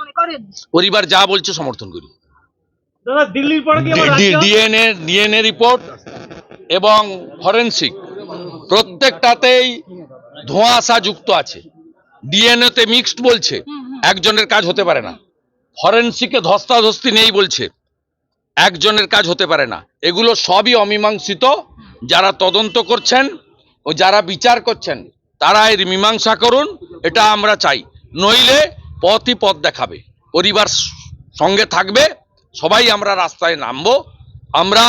মনে পরিবার যা বলছে সমর্থন করি। ডিএনএ ডিএনএ রিপোর্ট এবং ফরেনসিক প্রত্যেকটাতেই ধোঁয়াশা যুক্ত আছে। ডিএনএ তে মিক্সড বলছে একজনের কাজ হতে পারে না। ফরেনসিকে ধস্তাধস্তি নেই বলছে একজনের কাজ হতে পারে না। এগুলো সবই অমীমাংসিত যারা তদন্ত করছেন ও যারা বিচার করছেন তারা এর মীমাংসা করুন এটা আমরা চাই। নইলে পথই পথ দেখাবে। পরিবার সঙ্গে থাকবে, সবাই আমরা রাস্তায় নামবো। আমরা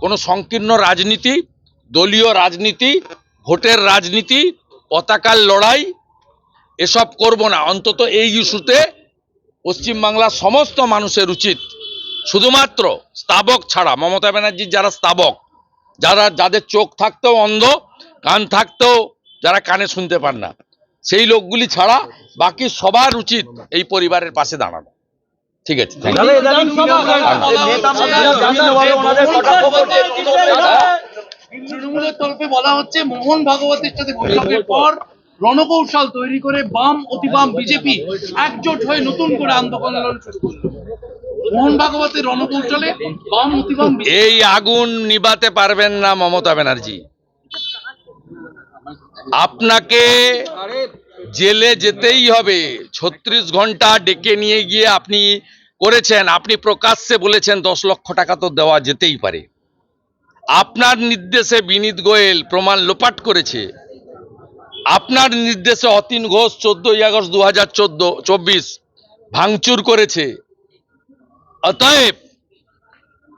কোনো সংকীর্ণ রাজনীতি, দলীয় রাজনীতি, ভোটের রাজনীতি, পতাকার লড়াই, এসব করব না। অন্তত এই ইস্যুতে পশ্চিমবাংলার সমস্ত মানুষের উচিত শুধুমাত্র স্তাবক ছাড়া, মমতা ব্যানার্জির যারা স্তাবক, যারা, যাদের চোখ থাকতেও অন্ধ, কান থাকতেও যারা কানে শুনতে পান না। সেই লোকগুলি ছাড়া বাকি সবার উচিত এই পরিবারের পাশে দাঁড়ানো। ঠিক আছে। তৃণমূলের তরফে বলা হচ্ছে মোহন ভাগবতের সাথে বৈঠকের পর রণকৌশল তৈরি করে বাম অতিবাম বিজেপি একজোট হয়ে নতুন করে আন্দোলন শুরু করল। মোহন ভাগবতের রণকৌশলে বাম অতিবাম এই আগুন নিবাতে পারবেন না মমতা ব্যানার্জি। আপনাকে জেলে যেতেই হবে। ছত্রিশ ঘণ্টা ডেকে নিয়ে গিয়ে আপনি করেছেন, আপনি প্রকাশ্যে বলেছেন, দশ লক্ষ টাকা তো দেওয়া যেতেই পারে। আপনার নির্দেশে বিনীত গোয়েল প্রমাণ লোপাট করেছে। আপনার নির্দেশে অতীন ঘোষ চোদ্দই আগস্ট দু হাজার চোদ্দ চব্বিশ ভাঙচুর করেছে। অতএব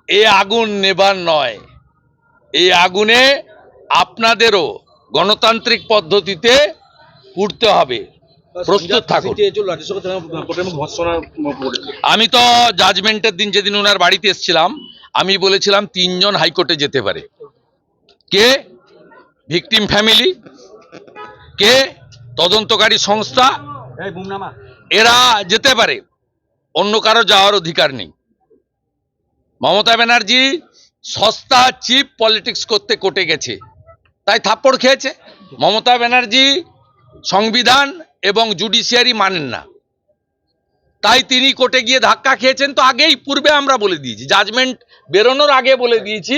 এ আগুন নেবার নয়। এই আগুনে আপনাদেরও গণতান্ত্রিক পদ্ধতিতে পুড়তে হবে। প্রস্তুত থাকুন। আমি তো জাজমেন্টের দিন যেদিন ওনার বাড়িতে এসেছিলাম আমি বলেছিলাম তিনজন হাইকোর্টে যেতে পারে। কে? ভিকটিম ফ্যামিলি কে? তদন্তকারী সংস্থা। এরা যেতে পারে। অন্য কারও যাওয়ার অধিকার নেই। মমতা ব্যানার্জি সস্তা চিপ পলিটিক্স করতে কোটে গেছে। তাই থাপ্পড় খেয়েছে। মমতা ব্যানার্জি সংবিধান এবং জুডিশিয়ারি মানেন না। তাই তিনি কোর্টে গিয়ে ধাক্কা খেয়েছেন। তো আগেই পূর্বে আমরা বলে দিয়েছি জাজমেন্ট বেরোনোর আগে বলে দিয়েছি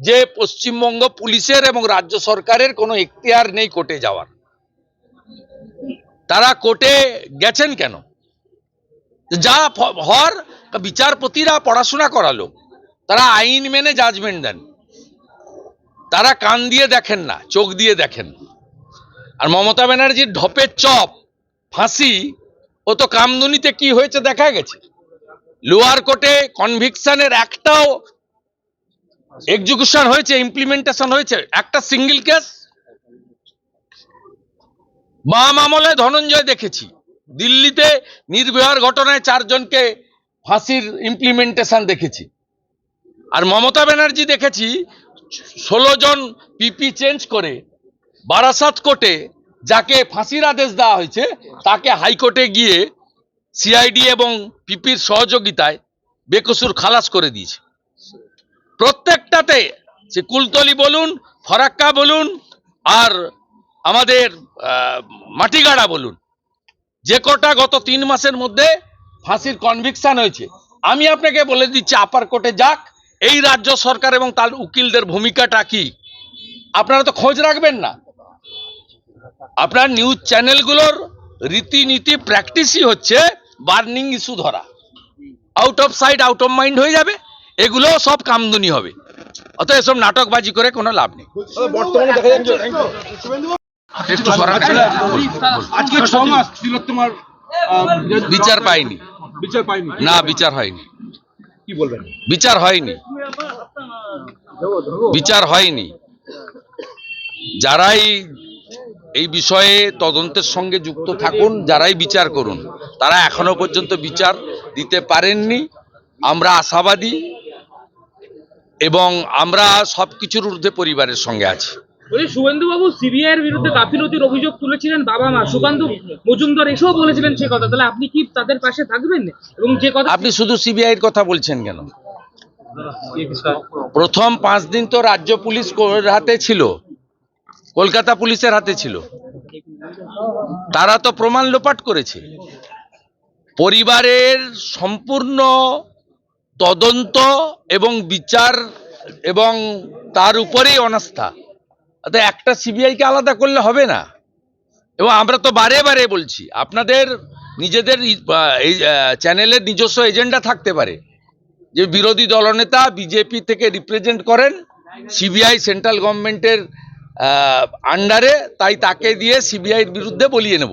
যে পশ্চিমবঙ্গ পুলিশের এবং রাজ্য সরকারের কোনো এখতিয়ার নেই কোর্টে যাওয়ার। তারা কোর্টে গেছেন কেন? যা হর বিচারপতিরা পড়াশোনা করালো, তারা আইন মেনে জাজমেন্ট দেন। তারা কান দিয়ে দেখেন না, চোখ দিয়ে দেখেন। আর মমতা ব্যানার্জির ঢপের চপ, ফাঁসি, ও তো কামদুনিতে কি হয়েছে দেখা গেছে। লোয়ার কোর্টে কনভিকশনের একটাও এক্সিকিউশন হয়েছে ইমপ্লিমেন্টেশন হয়েছে, একটা সিঙ্গেল কেস বাম আমলে ধনঞ্জয় দেখেছি। দিল্লিতে নির্ভয়ার ঘটনায় চারজনকে ফাঁসির ইমপ্লিমেন্টেশন দেখেছি। আর মমতা ব্যানার্জি দেখেছি ষোলো জন পিপি চেঞ্জ করে বারাসাত কোর্টে যাকে ফাঁসির আদেশ দেওয়া হয়েছে, তাকে হাইকোর্টে গিয়ে সিআইডি এবং পিপির সহযোগিতায় বেকসুর খালাস করে দিয়েছে। প্রত্যেকটাতে সে কুলতলি বলুন, ফরাক্কা বলুন, আর আমাদের মাটিগাড়া বলুন, যে কটা গত তিন মাসের মধ্যে ফাঁসির কনভিকশন হয়েছে। আমি আপনাকে বলে দিচ্ছি আপার কোর্টে যাক এই রাজ্য সরকার এবং তার উকিলদের ভূমিকাটা কি? আপনারা তো খোঁজ রাখবেন না। আপনার নিউজ চ্যানেলগুলোর রীতিনীতি প্র্যাকটিসই হচ্ছে বার্নিং ইস্যু ধরা। Out of side out of mind হয়ে যাবে। এগুলো সব কামদুনি হবে। অত এসব নাটকবাজি করে কোনো লাভ নেই। বর্তমানে দেখা যাচ্ছে একটু সরান। আজকে ছ মাস বিচার পাইনি। বিচার পাইনি। না বিচার হয়নি। কি বলবেন? বিচার হয়নি। বিচার হয়নি। যারাই এই বিষয়ে তদন্তের সঙ্গে যুক্ত থাকুন যারাই বিচার করুন তারা এখনও পর্যন্ত বিচার দিতে পারেননি। আমরা আশাবাদী এবং আমরা সবকিছুর ঊর্ধ্বে পরিবারের সঙ্গে আছি। বলি শুভেন্দু বাবু সিবিআই এর বিরুদ্ধে গাফিলতির অভিযোগ তুলেছিলেন বাবা মা। সুকান্ত মজুমদার এসেও বলেছিলেন সে কথা। তাহলে আপনি কি তাদের পাশে থাকবেন? এবং যে কথা আপনি শুধু সিবিআইয়ের কথা বলছেন কেন? প্রথম পাঁচ দিন তো রাজ্য পুলিশ হাতে ছিল। কলকাতা পুলিশের হাতে ছিল। তারা তো প্রমাণ লোপাট করেছে। পরিবারের সম্পূর্ণ তদন্ত এবং বিচার এবং তার উপরেই অনাস্থা। একটা সিবিআইকে আলাদা করলে হবে না। এবং আমরা তো বারে বারে বলছি, আপনাদের নিজেদের এই চ্যানেলের নিজস্ব এজেন্ডা থাকতে পারে। যে বিরোধী দলনেতা বিজেপি থেকে রিপ্রেজেন্ট করেন সিবিআই সেন্ট্রাল গভর্নমেন্টের আন্ডারে তাই তাকে দিয়ে সিবিআইয়ের বিরুদ্ধে বলিয়ে নেব।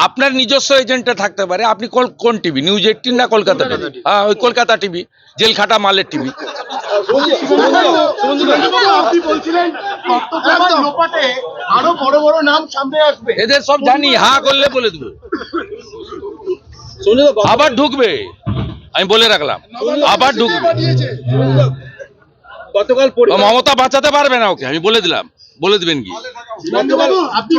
আপনার নিজস্ব এজেন্টে থাকতে পারে। আপনি কোন- কোন টিভি? নিউজ এইটিন না কলকাতা টিভি? হ্যাঁ ওই কলকাতা টিভি জেলখাটা মালের টিভি। আপনি বলছিলেন চট্টগ্রামের লোপাটে আরও বড় বড় নাম সামনে আসবে এদের সব জানি হা করলে বলে দেবো। আবার ঢুকবে। আমি বলে রাখলাম আবার ঢুকবে। গতকাল মমতা বাঁচাতে পারবে না ওকে আমি বলে দিলাম বলে দিবেন কি? বাবু, আপনি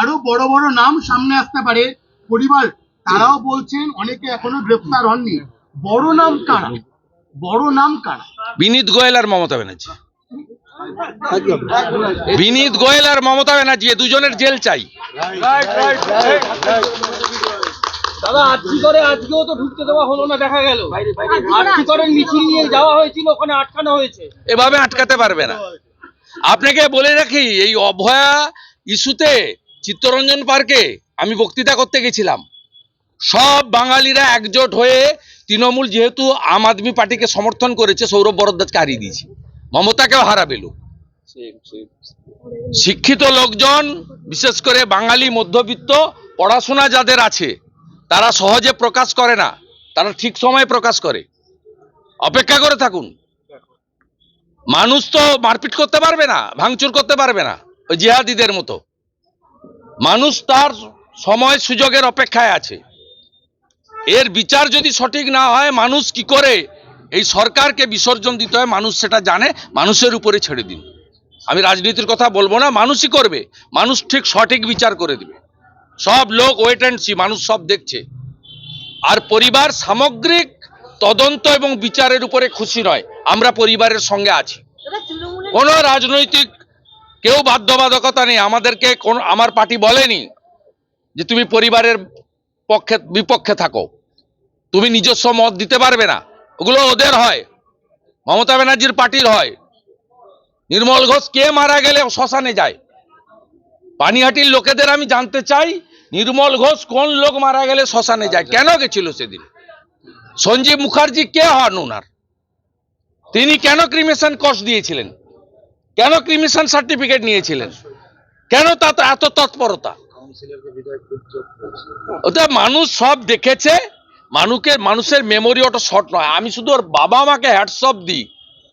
আরও বড় বড় নাম সামনে আসতে পারে। পরিবার তারাও বলছেন অনেকে এখনও গ্রেফতার হননি। বড় নাম কারা? বড় নাম কারা? বিনীত গোয়েল আর মমতা ব্যানার্জি। বিনীত গোয়েল আর মমতা ব্যানার্জি এ দুজনের জেল চাই। দাদা আজকে করে আজকেও তো ঢুকতে দেওয়া হলো না দেখা গেল। আজকে করে মিছিল নিয়ে যাওয়া হয়েছিল ওখানে আটকানো হয়েছে। এভাবে আটকাতে পারবে না। আপনাকে বলে রাখি এই অভয়া ইস্যুতে চিত্তরঞ্জন পার্কে আমি বক্তৃতা করতে গেছিলাম। সব বাঙালিরা একজোট হয়ে তৃণমূল যেহেতু আম আদমি পার্টিকে সমর্থন করেছে, সৌরভ বরদ্দাজকে হারিয়ে দিয়েছে। মমতাকেও হারাবে লোক। শিক্ষিত লোকজন, বিশেষ করে বাঙালি মধ্যবিত্ত, পড়াশোনা যাদের আছে, তারা সহজে প্রকাশ করে না, তারা ঠিক সময়ে প্রকাশ করে। অপেক্ষা করে থাকুন। মানুষ তো মারপিট করতে পারবে না, ভাঙচুর করতে পারবে না, ওই জিহাদিদের মতো। মানুষ তার সময় সুযোগের অপেক্ষায় আছে। এর বিচার যদি সঠিক না হয়, মানুষ কি করে এই সরকারকে বিসর্জন দিতে হয়? মানুষ সেটা জানে, মানুষের উপরে ছেড়ে দিন। আমি রাজনীতির কথা বলব না, মানুষই করবে। মানুষ ঠিক সঠিক বিচার করে দিবে। সব লোক ওয়েট অ্যান্ড সি মানুষ সব দেখছে। আর পরিবার সামগ্রিক তদন্ত এবং বিচারের উপরে খুশি নয়। আমরা পরিবারের সঙ্গে আছি। কোনো রাজনৈতিক কেউ বাধ্যবাধকতা নেই, আমাদেরকে কোন, আমার পার্টি বলেনি যে তুমি পরিবারের পক্ষে, বিপক্ষে থাকো। তুমি নিজস্ব মত দিতে পারবে না, ওগুলো ওদের হয়, মমতা ব্যানার্জির পার্টির হয়। নির্মল ঘোষ কে মারা গেলে শ্মশানে যায়? পানিহাটির লোকেদের আমি জানতে চাই, নির্মল ঘোষ কোন লোক মারা গেলে শ্মশানে যায়? কেন গেছিল সেদিন? সঞ্জীব মুখার্জি কে হন ওনার তিনি কেন ক্রিমেশন কস দিয়েছিলেন? কেন ক্রিমিশন সার্টিফিকেট নিয়েছিলেন? কেন তাতে এত তৎপরতা? ওটা মানুষ সব দেখেছে মানুষকে মানুষের মেমোরি ওটা শর্ট নয়। আমি শুধু ওর বাবা মাকে হ্যাটসঅপ দিই।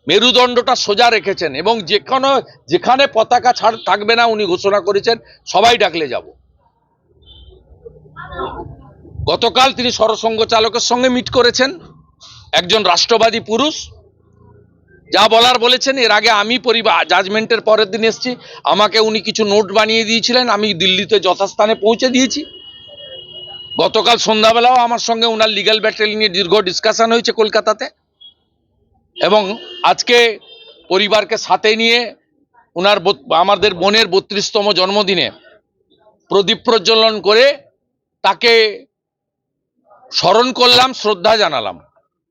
মেরুদণ্ডটা সোজা রেখেছেন এবং যেখানে যেখানে পতাকা ছাড় থাকবে না উনি ঘোষণা করেছেন, সবাই ডাকলে যাব। গতকাল তিনি সরসংঘ চালকের সঙ্গে মিট করেছেন। একজন রাষ্ট্রবাদী পুরুষ যা বলার বলেছেন, এর আগে আমি পরিবার জাজমেন্টের পরের দিন এসেছি। আমাকে উনি কিছু নোট বানিয়ে দিয়েছিলেন, আমি দিল্লিতে যথাস্থানে পৌঁছে দিয়েছি। গতকাল সন্ধ্যাবেলাও আমার সঙ্গে ওনার লিগ্যাল ব্যাটেল নিয়ে দীর্ঘ ডিসকাশন হয়েছে কলকাতাতে। এবং আজকে পরিবারকে সাথে নিয়ে ওনার আমাদের বোনের বত্রিশতম জন্মদিনে প্রদীপ প্রজ্বলন করে তাকে স্মরণ করলাম, শ্রদ্ধা জানালাম।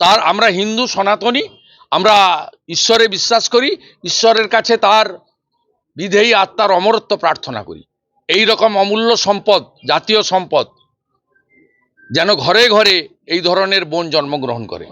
তার, আমরা হিন্দু সনাতনী আমরা ঈশ্বরে বিশ্বাস করি ঈশ্বরের কাছে তার বিধেয়ী আত্মার অমরত্ব প্রার্থনা করি। এই রকম অমূল্য সম্পদ জাতীয় সম্পদ যেন ঘরে ঘরে এই ধরনের বোন জন্মগ্রহণ করে।